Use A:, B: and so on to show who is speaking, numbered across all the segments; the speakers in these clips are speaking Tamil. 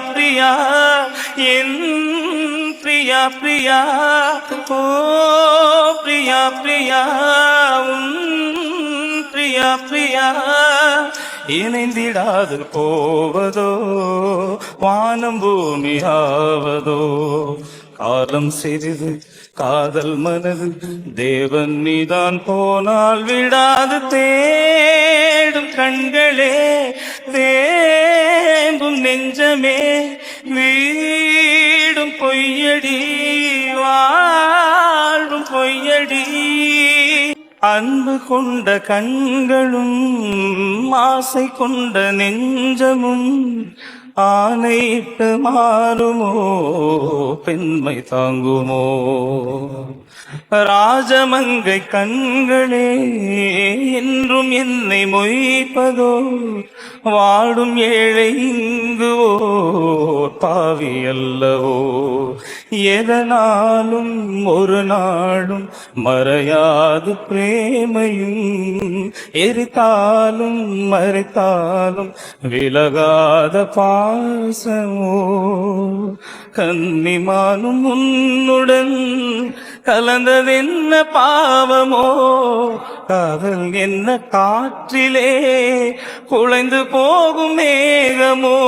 A: பிரியா என் பிரியா பிரியா. ஓ பிரியா பிரியா உன் பிரியா பிரியா. இணைந்திடாது போவதோ வானம் பூமி ஆவதோ. காலம் சிறிது காதல் மனது தேவன் நீதான் போனால் விடாது தேடும் கண்களே தே தேம்பும் நெஞ்சமே வீடும் பொய்யடி வாழும் பொய்யடி. அன்பு கொண்ட கண்களும் ஆசை கொண்ட நெஞ்சமும் ஆணையிட்டு மாறுமோ பெண்மை தாங்குமோ? ராஜமங்கை கண்களே என்றும் என்னை மொய்ப்பதோ? வாடும் ஏழை ஓர் பாவி அல்லவோ எதனாலும் ஒரு நாளும் மறையாது பிரேமையும். எரித்தாலும் மறைத்தாலும் விலகாத பாசமோ? கன்னிமானும் உன்னுடன் கலந்ததென்ன பாவமோ? காதல் என்ன காற்றிலே குலைந்து போகும் மேகமோ?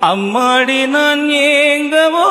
A: அம்மாடி நான் ஏங்கவோ?